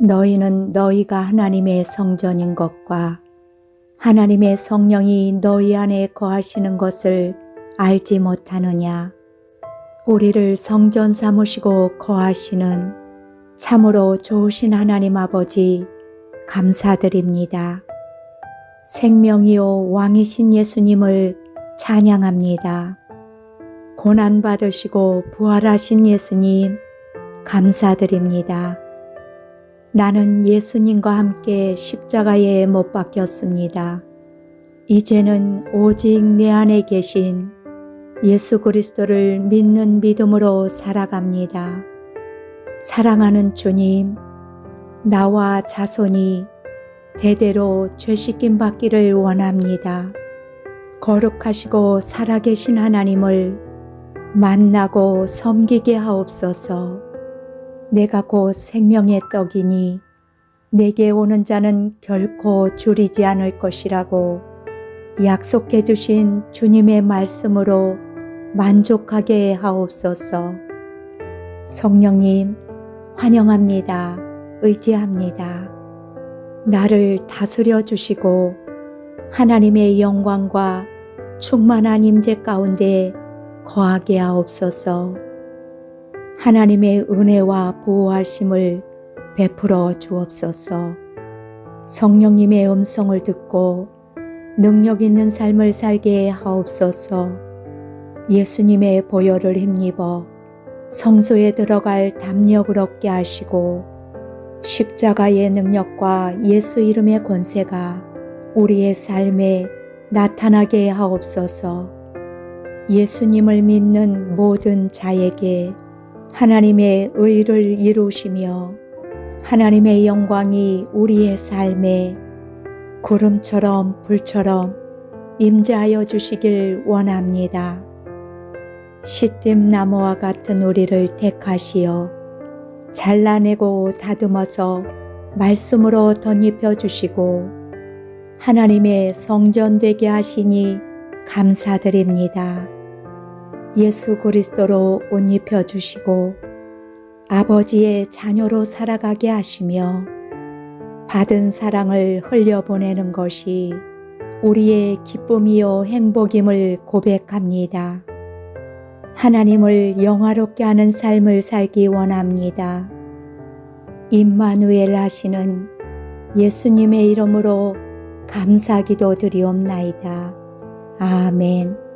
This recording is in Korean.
너희는 너희가 하나님의 성전인 것과 하나님의 성령이 너희 안에 거하시는 것을 알지 못하느냐. 우리를 성전 삼으시고 거하시는 참으로 좋으신 하나님 아버지 감사드립니다. 생명이요 왕이신 예수님을 찬양합니다. 고난 받으시고 부활하신 예수님 감사드립니다. 나는 예수님과 함께 십자가에 못 박혔습니다. 이제는 오직 내 안에 계신 예수 그리스도를 믿는 믿음으로 살아갑니다. 사랑하는 주님, 나와 자손이 대대로 죄씻김 받기를 원합니다. 거룩하시고 살아계신 하나님을 만나고 섬기게 하옵소서. 내가 곧 생명의 떡이니 내게 오는 자는 결코 줄이지 않을 것이라고 약속해 주신 주님의 말씀으로 만족하게 하옵소서. 성령님, 환영합니다. 의지합니다. 나를 다스려 주시고 하나님의 영광과 충만한 임재 가운데 거하게 하옵소서. 하나님의 은혜와 보호하심을 베풀어 주옵소서. 성령님의 음성을 듣고 능력 있는 삶을 살게 하옵소서. 예수님의 보혈을 힘입어 성소에 들어갈 담력을 얻게 하시고 십자가의 능력과 예수 이름의 권세가 우리의 삶에 나타나게 하옵소서. 예수님을 믿는 모든 자에게 하나님의 의를 이루시며 하나님의 영광이 우리의 삶에 구름처럼 불처럼 임재하여 주시길 원합니다. 시뜸 나무와 같은 우리를 택하시어 잘라내고 다듬어서 말씀으로 덧입혀 주시고 하나님의 성전 되게 하시니 감사드립니다. 예수 그리스도로 옷 입혀 주시고 아버지의 자녀로 살아가게 하시며 받은 사랑을 흘려보내는 것이 우리의 기쁨이요 행복임을 고백합니다. 하나님을 영화롭게 하는 삶을 살기 원합니다. 임마누엘 하시는 예수님의 이름으로 감사기도 드리옵나이다. 아멘.